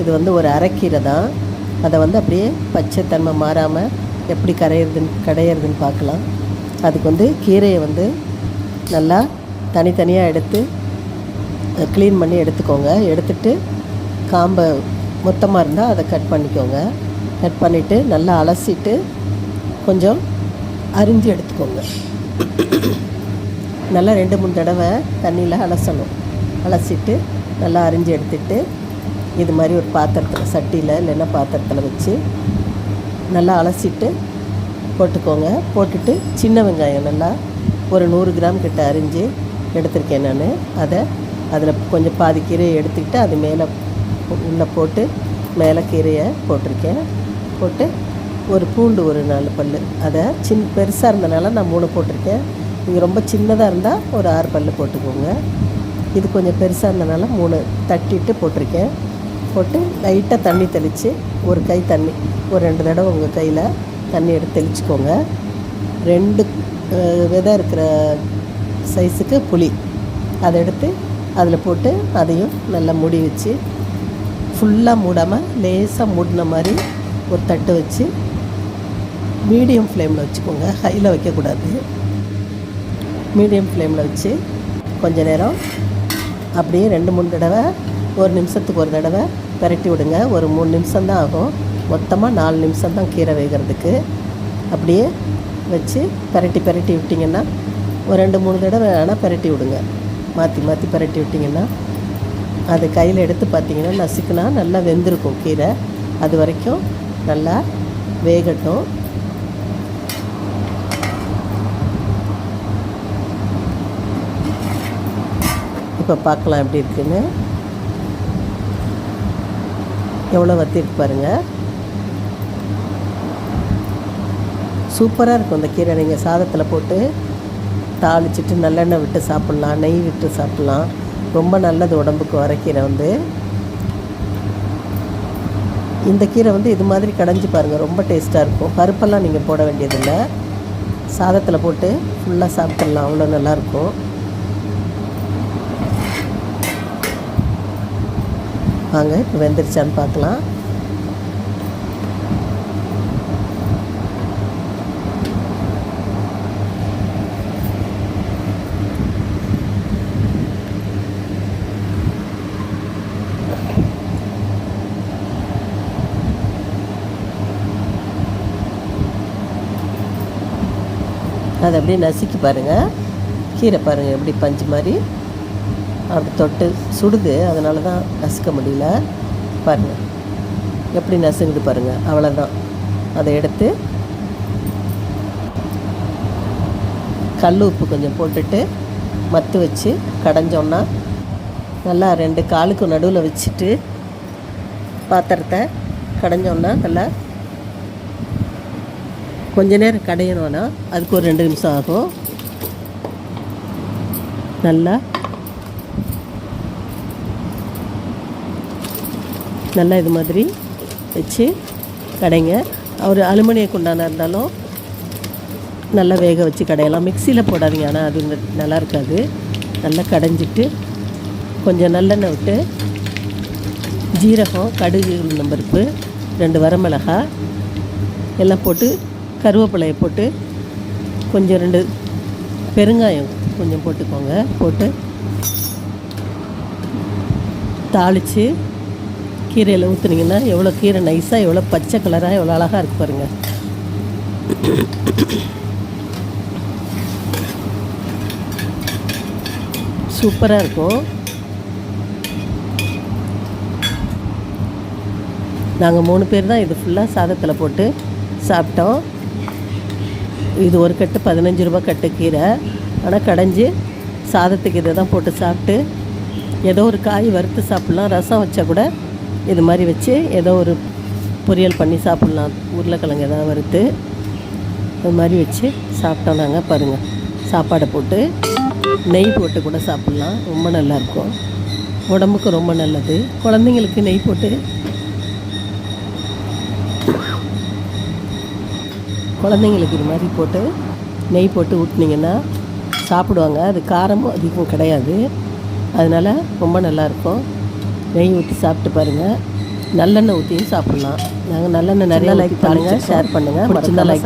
இது வந்து ஒரு அரைக்கீரை தான். அதை வந்து அப்படியே பச்சை தன்மை மாறாமல் எப்படி கரையிறதுன்னு கடையிறதுன்னு பார்க்கலாம். அதுக்கு வந்து கீரையை வந்து நல்லா தனித்தனியாக எடுத்து க்ளீன் பண்ணி எடுத்துக்கோங்க. எடுத்துட்டு காம்பை மொத்தமாக இருந்தால் அதை கட் பண்ணிக்கோங்க. கட் பண்ணிவிட்டு நல்லா அலசிட்டு கொஞ்சம் அரிஞ்சு எடுத்துக்கோங்க. நல்லா ரெண்டு மூணு தடவை தண்ணியில் அலசணும். அலசிட்டு நல்லா அரிஞ்சு எடுத்துட்டு இது மாதிரி ஒரு பாத்திரத்தில் சட்டியில் இல்லைன்னா பாத்திரத்தில் வச்சு நல்லா அலசிட்டு போட்டுக்கோங்க. போட்டுட்டு சின்ன வெங்காயம் நல்லா ஒரு நூறு கிராம் கிட்ட அரிஞ்சு எடுத்திருக்கேன் நான். அதை அதில் கொஞ்சம் பாதி கீரையை எடுத்துக்கிட்டு அது மேலே உள்ளே போட்டு மேலே கீரையை போட்டிருக்கேன். போட்டு ஒரு பூண்டு ஒரு நாலு பல் அதை சின் பெருசாக இருந்தனால நான் மூணு போட்டிருக்கேன். நீங்கள் ரொம்ப சின்னதாக இருந்தால் ஒரு ஆறு பல் போட்டுக்கோங்க. இது கொஞ்சம் பெருசாக இருந்தனால மூணு தட்டிட்டு போட்டிருக்கேன். போட்டு லைட்டாக தண்ணி தெளித்து ஒரு கை தண்ணி ஒரு ரெண்டு தடவை உங்கள் கையில் தண்ணி எடுத்து தெளிச்சுக்கோங்க. ரெண்டு விதை இருக்கிற சைஸுக்கு புளி. அதை எடுத்து அதில் போட்டு அதையும் நல்லா மூடி வச்சு ஃபுல்லாக மூடாமல் லேசாக மூடின மாதிரி ஒரு தட்டு வச்சு மீடியம் ஃப்ளேமில் வச்சுக்கோங்க. ஹையில் வைக்கக்கூடாது. மீடியம் ஃப்ளேமில் வச்சு கொஞ்ச நேரம் அப்படியே ரெண்டு மூணு தடவை ஒரு நிமிஷத்துக்கு ஒரு தடவை பிரட்டி விடுங்க. ஒரு மூணு நிமிஷம் தான் ஆகும். மொத்தமாக நாலு நிமிஷம் தான் கீரை வேகிறதுக்கு. அப்படியே வச்சு பிரட்டி பிரட்டி விட்டிங்கன்னா ஒரு ரெண்டு மூணு தடவை வேணால் பிரட்டி விடுங்க. மாற்றி மாற்றி பிரட்டி விட்டிங்கன்னா அது கையில் எடுத்து பார்த்தீங்கன்னா நசுக்குனா நல்லா வெந்திருக்கும் கீரை. அது வரைக்கும் நல்லா வேகட்டும். இப்போ பார்க்கலாம் எப்படி இருக்குன்னு. எவ்வளோ வத்திருக்கு பாருங்கள் சூப்பராக இருக்கும் இந்த கீரை. நீங்கள் சாதத்தில் போட்டு தாளிச்சிட்டு நல்லெண்ணெய் விட்டு சாப்பிட்லாம் நெய் விட்டு சாப்பிட்லாம். ரொம்ப நல்லது உடம்புக்கு வரைக்கீரை வந்து. இந்த கீரை வந்து இது மாதிரி கடைஞ்சி பாருங்கள் ரொம்ப டேஸ்ட்டாக இருக்கும். பருப்பெல்லாம் நீங்கள் போட வேண்டியதில்லை. சாதத்தில் போட்டு ஃபுல்லாக சாப்பிட்லாம் அவ்வளோ நல்லாயிருக்கும் வாங்க இப்போ வெந்துருச்சான்னு பார்க்கலாம். அதை அப்படியே நசுக்கி பாருங்கள் கீரை பாருங்கள் எப்படி பஞ்சு மாதிரி. அப்படி தொட்டு சுடுது அதனால தான் நசுக்க முடியல. பாருங்கள் எப்படி நசுங்குது பாருங்கள் அவ்வளோதான் அதை எடுத்து கல் உப்பு கொஞ்சம் போட்டுட்டு மத்து வச்சு கடைஞ்சோன்னா நல்லா ரெண்டு காலுக்கு நடுவில் வச்சுட்டு பாத்திரத்தை கடைஞ்சோன்னா நல்லா கொஞ்ச நேரம் கடையணும்னா அதுக்கு ஒரு ரெண்டு நிமிஷம் ஆகும். நல்லா நல்லா இது மாதிரி வச்சு கடைங்க. ஒரு அலுமினிய குண்டானாக இருந்தாலும் நல்லா வேக வச்சு கடையலாம். மிக்சியில் போடாதீங்க. ஆனால் அது ந- நல்லா இருக்காது. நல்லா கடைஞ்சிட்டு கொஞ்சம் நல்லெண்ணெய் விட்டு ஜீரகம் கடுகு உளுந்தம் பருப்பு ரெண்டு வரமிளகாய் எல்லாம் போட்டு கருவேப்பிலையை போட்டு கொஞ்சம் ரெண்டு பெருங்காயம் கொஞ்சம் போட்டுக்கோங்க. போட்டு தாளித்து கீரையில் ஊற்றுனீங்கன்னா எவ்வளோ கீரை நைஸாக எவ்வளோ பச்சை கலராக எவ்வளோ அழகாக இருக்கு பாருங்கள் சூப்பராக இருக்கும். நாங்கள் மூணு பேர் தான் இது ஃபுல்லாக சாதத்தில் போட்டு சாப்பிட்டோம். இது ஒரு கட்டு பதினஞ்சு ரூபா கட்டு கீரை. ஆனால் கடைஞ்சி சாதத்துக்கு இதை தான் போட்டு சாப்பிட்டு ஏதோ ஒரு காய் வறுத்து சாப்பிட்லாம் ரசம் வச்சா கூட இது மாதிரி வச்சு ஏதோ ஒரு பொரியல் பண்ணி சாப்பிட்லாம். உருளைக்கிழங்கு ஏதாவது வறுத்து இது மாதிரி வச்சு சாப்பிட்டோம் நாங்கள் பாருங்கள் சாப்பாடை போட்டு நெய் போட்டு கூட சாப்பிட்லாம். ரொம்ப நல்லாயிருக்கும் உடம்புக்கு ரொம்ப நல்லது. குழந்தைங்களுக்கு நெய் போட்டு குழந்தைங்களுக்கு இது மாதிரி போட்டு நெய் போட்டு ஊட்டினீங்கன்னா சாப்பிடுவாங்க. அது காரமும் அதிகம் கிடையாது. அதனால் ரொம்ப நல்லாயிருக்கும் நெய் ஊற்றி சாப்பிட்டு பாருங்கள் நல்லெண்ணெய் ஊற்றியும் சாப்பிட்லாம். நாங்கள் நல்லெண்ணெய் நிறைய லைக் பண்ணுங்கள் ஷேர் பண்ணுங்கள் பிடிச்சிருந்தா லைக்